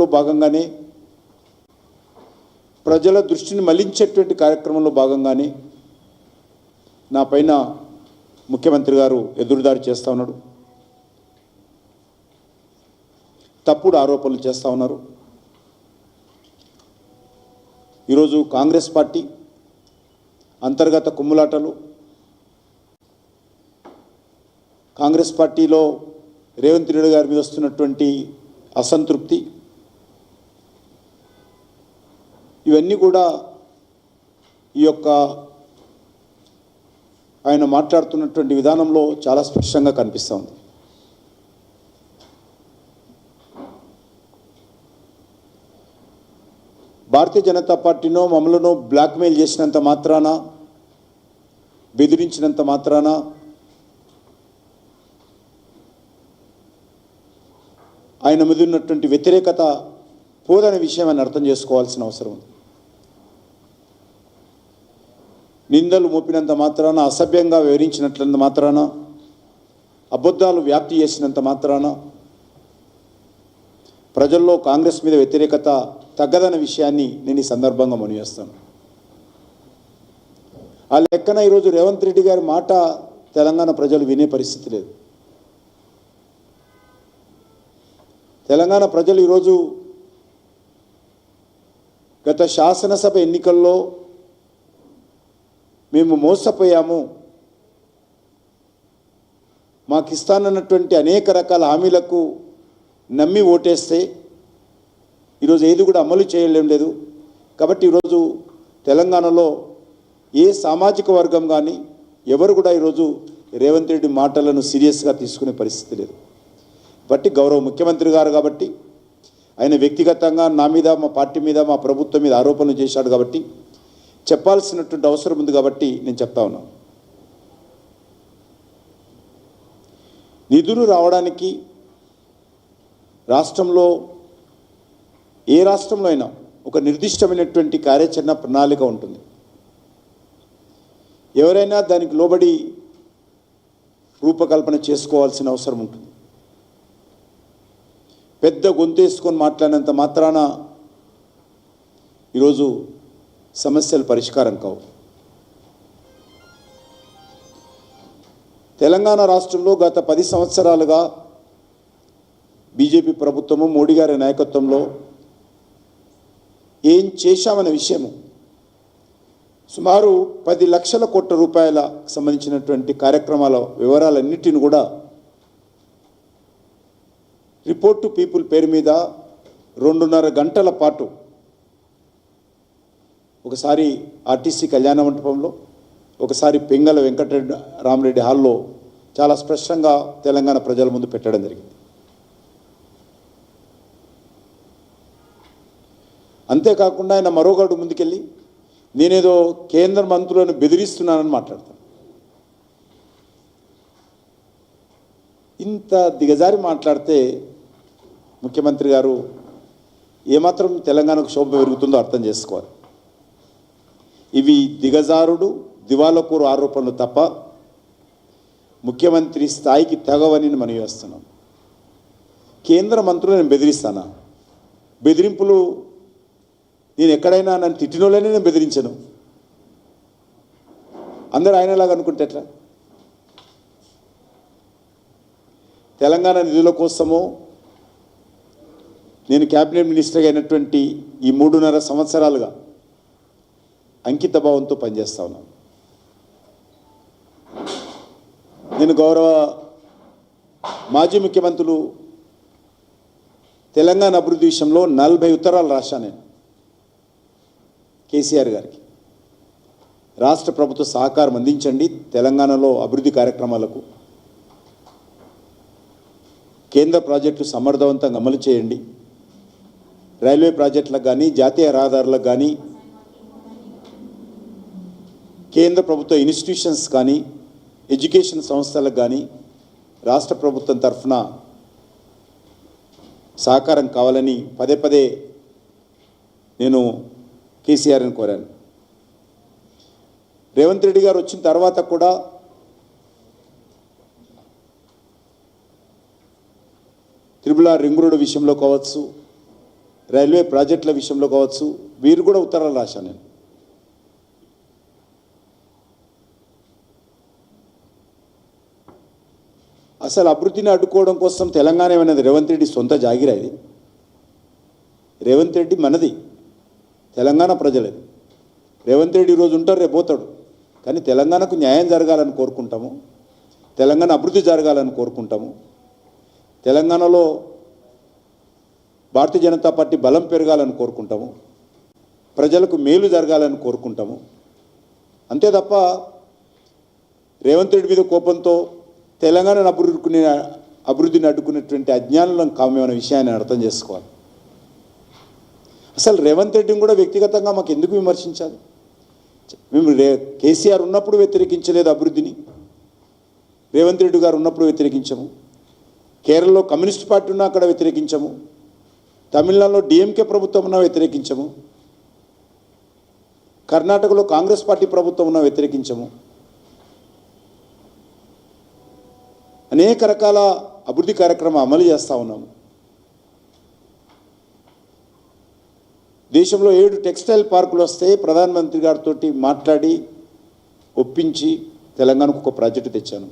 కార్యక్రమంలో భాగంగానే ప్రజల దృష్టిని మళ్ళించేటువంటి కార్యక్రమంలో భాగంగానే నా పైన ముఖ్యమంత్రి గారు ఎదురుదారి చేస్తూ ఉన్నాడు తప్పుడు ఆరోపణలు చేస్తూ ఉన్నారు. ఈరోజు కాంగ్రెస్ పార్టీ అంతర్గత కుమ్ములాటలు కాంగ్రెస్ పార్టీలో రేవంత్ రెడ్డి గారి మీద వస్తున్నటువంటి అసంతృప్తి ఇవన్నీ కూడా ఈ యొక్క ఆయన మాట్లాడుతున్నటువంటి విధానంలో చాలా స్పష్టంగా కనిపిస్తుంది భారతీయ జనతా పార్టీనో మమ్మలను బ్లాక్మెయిల్ చేసినంత మాత్రాన బెదిరించినంత మాత్రాన ఆయన మీద ఉన్నటువంటి వ్యతిరేకత పోదనే విషయం ఆయన అర్థం చేసుకోవాల్సిన అవసరం ఉంది. నిందలు మోపినంత మాత్రాన అసభ్యంగా వివరించినట్లంత మాత్రాన అబద్ధాలు వ్యాప్తి చేసినంత మాత్రాన ప్రజల్లో కాంగ్రెస్ మీద వ్యతిరేకత తగ్గదన్న విషయాన్ని నేను ఈ సందర్భంగా మునివేస్తాను ఆ లెక్కన ఈరోజు రేవంత్ రెడ్డి గారి మాట తెలంగాణ ప్రజలు వినే పరిస్థితి లేదు. తెలంగాణ ప్రజలు ఈరోజు గత శాసనసభ ఎన్నికల్లో మేము మోసపోయాము. మాకు ఇస్తానన్నటువంటి అనేక రకాల హామీలకు నమ్మి ఓటేస్తే ఈరోజు ఏది కూడా అమలు చేయలేం లేదు. కాబట్టి ఈరోజు తెలంగాణలో ఏ సామాజిక వర్గం కానీ ఎవరు కూడా ఈరోజు రేవంత్ రెడ్డి మాటలను సీరియస్గా తీసుకునే పరిస్థితి లేదు. బట్టి గౌరవ ముఖ్యమంత్రి గారు కాబట్టి ఆయన వ్యక్తిగతంగా నా మీద మా పార్టీ మీద మా ప్రభుత్వం మీద ఆరోపణలు చేశాడు కాబట్టి చెప్పాల్సినటువంటి అవసరం ఉంది కాబట్టి నేను చెప్తా ఉన్నాను నిధులు రావడానికి రాష్ట్రంలో ఏ రాష్ట్రంలో అయినా ఒక నిర్దిష్టమైనటువంటి కార్యాచరణ ప్రణాళిక ఉంటుంది. ఎవరైనా దానికి లోబడి రూపకల్పన చేసుకోవాల్సిన అవసరం ఉంటుంది. పెద్ద గొంతేసుకొని మాట్లాడినంత మాత్రాన ఈరోజు సమస్యలు పరిష్కారం కావు. తెలంగాణ రాష్ట్రంలో గత పది సంవత్సరాలుగా బీజేపీ ప్రభుత్వము మోడీ గారి నాయకత్వంలో ఏం చేశామనే విషయము సుమారు పది లక్షల కోట్ల రూపాయల సంబంధించినటువంటి కార్యక్రమాల వివరాలన్నిటిని కూడా రిపోర్ట్ టు పీపుల్ పేరు మీద రెండున్నర గంటల పాటు ఒకసారి ఆర్టీసీ కళ్యాణ మంటపంలో ఒకసారి పెంగళ వెంకటరెడ్డి రామరెడ్డి హాల్లో చాలా స్పష్టంగా తెలంగాణ ప్రజల ముందు పెట్టడం జరిగింది. అంతేకాకుండా ఆయన మరొకటి ముందుకెళ్ళి నేనేదో కేంద్ర మంత్రులను బెదిరిస్తున్నానని మాట్లాడతాను. ఇంత దిగజారి మాట్లాడితే ముఖ్యమంత్రి గారు ఏమాత్రం తెలంగాణకు శోభ పెరుగుతుందో అర్థం చేసుకోవాలి. ఇవి దిగజారుడు దివాలకూరు ఆరోపణలు తప్ప ముఖ్యమంత్రి స్థాయికి తెగవని మనం వేస్తున్నాం కేంద్ర మంత్రులు నేను బెదిరిస్తానా? బెదిరింపులు నేను ఎక్కడైనా నన్ను తిట్టినోళ్ళనే నేను బెదిరించను. అందరూ ఆయనలాగా అనుకుంటే ఎట్లా? తెలంగాణ నిధుల కోసము నేను క్యాబినెట్ మినిస్టర్గా అయినటువంటి ఈ మూడున్నర సంవత్సరాలుగా అంకిత భావంతో పనిచేస్తా ఉన్నాను నేను గౌరవ మాజీ ముఖ్యమంత్రులు తెలంగాణ అభివృద్ధి విషయంలో నలభై ఉత్తరాలు రాశాను నేను కేసీఆర్ గారికి. రాష్ట్ర ప్రభుత్వ సహకారం అందించండి. తెలంగాణలో అభివృద్ధి కార్యక్రమాలకు కేంద్ర ప్రాజెక్టులు సమర్థవంతంగా అమలు చేయండి. రైల్వే ప్రాజెక్టులకు కానీ జాతీయ రహదారులకు కానీ కేంద్ర ప్రభుత్వ ఇన్స్టిట్యూషన్స్ కానీ ఎడ్యుకేషన్ సంస్థలకు కానీ రాష్ట్ర ప్రభుత్వం తరఫున సహకారం కావాలని పదే పదే నేను కేసీఆర్ని కోరాను. రేవంత్ రెడ్డి గారు వచ్చిన తర్వాత కూడా త్రిపుల రింగ్ రోడ్డు విషయంలో కావచ్చు రైల్వే ప్రాజెక్టుల విషయంలో కావచ్చు వీరు కూడా ఉత్తరాలు రాశాను నేను అసలు అభివృద్ధిని అడ్డుకోవడం కోసం తెలంగాణ ఏమైనది? రేవంత్ రెడ్డి సొంత జాగిరా ఇది. రేవంత్ రెడ్డి మనది. తెలంగాణ ప్రజలది. రేవంత్ రెడ్డి ఈరోజు ఉంటారు రేపు పోతాడు. కానీ తెలంగాణకు న్యాయం జరగాలని కోరుకుంటాము. తెలంగాణ అభివృద్ధి జరగాలని కోరుకుంటాము. తెలంగాణలో భారతీయ జనతా పార్టీ బలం పెరగాలని కోరుకుంటాము. ప్రజలకు మేలు జరగాలని కోరుకుంటాము. అంతే తప్ప రేవంత్ రెడ్డి మీద కోపంతో తెలంగాణను అభివృద్ధి అభివృద్ధిని అడ్డుకునేటువంటి అజ్ఞానం కామ్యమైన విషయాన్ని అర్థం చేసుకోవాలి. అసలు రేవంత్ రెడ్డిని కూడా వ్యక్తిగతంగా మాకు ఎందుకు విమర్శించాలి? మేము రే కేసీఆర్ ఉన్నప్పుడు వ్యతిరేకించలేదు అభివృద్ధిని. రేవంత్ రెడ్డి గారు ఉన్నప్పుడు వ్యతిరేకించము. కేరళలో కమ్యూనిస్ట్ పార్టీ ఉన్నా అక్కడ వ్యతిరేకించము. తమిళనాడులో డిఎంకే ప్రభుత్వం ఉన్నా వ్యతిరేకించము. కర్ణాటకలో కాంగ్రెస్ పార్టీ ప్రభుత్వం ఉన్నా వ్యతిరేకించము. అనేక రకాల అభివృద్ధి కార్యక్రమం అమలు చేస్తూ ఉన్నాము. దేశంలో ఏడు టెక్స్టైల్ పార్కులు వస్తే ప్రధానమంత్రి గారితో మాట్లాడి ఒప్పించి తెలంగాణకు ఒక ప్రాజెక్టు తెచ్చాను.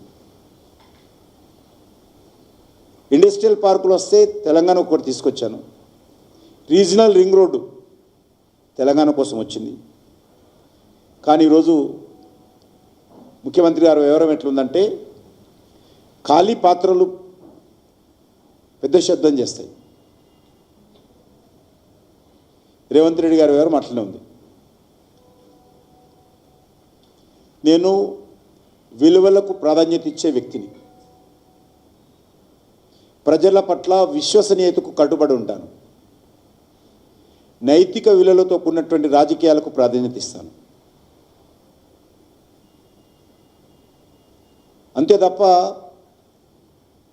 ఇండస్ట్రియల్ పార్కులు వస్తే తెలంగాణ ఒకటి తీసుకొచ్చాను. రీజనల్ రింగ్ రోడ్డు తెలంగాణ కోసం వచ్చింది. కానీ ఈరోజు ముఖ్యమంత్రి గారు వివరం ఎట్లుందంటే ఖాళీ పాత్రలు పెద్ద శబ్దం చేస్తాయి. రేవంత్ రెడ్డి గారి వివరం అట్లనే ఉంది. నేను విలువలకు ప్రాధాన్యత ఇచ్చే వ్యక్తిని ప్రజల పట్ల విశ్వసనీయతకు కట్టుబడి ఉంటాను. నైతిక విలువలతో కూడినటువంటి రాజకీయాలకు ప్రాధాన్యత ఇస్తాను. అంతే తప్ప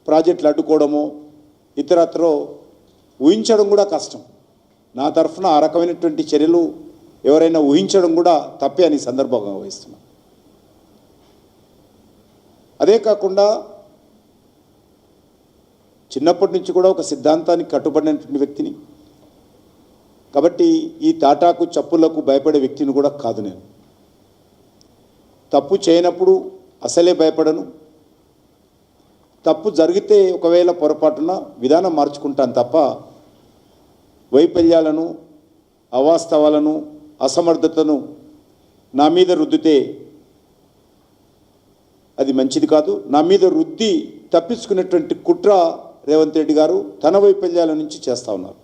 ప్రాజెక్టులు అడ్డుకోవడము ఇతరత్రో ఊహించడం కూడా కష్టం. నా తరఫున ఆ రకమైనటువంటి చర్యలు ఎవరైనా ఊహించడం కూడా తప్పే అని సందర్భంగా వహిస్తున్నాను అదే కాకుండా చిన్నప్పటి నుంచి కూడా ఒక సిద్ధాంతానికి కట్టుబడినటువంటి వ్యక్తిని. కాబట్టి ఈ తాటాకు చప్పులకు భయపడే వ్యక్తిని కూడా కాదు నేను. తప్పు చేయనప్పుడు అసలే భయపడను. తప్పు జరిగితే ఒకవేళ పొరపాటున విధానం మార్చుకుంటాను తప్ప వైఫల్యాలను అవాస్తవాలను అసమర్థతను నా మీద రుద్దితే అది మంచిది కాదు. నా మీద రుద్ది తప్పించుకునేటువంటి కుట్ర రేవంత్ రెడ్డి గారు తన వైఫల్యాల నుంచి చేస్తూ ఉన్నారు.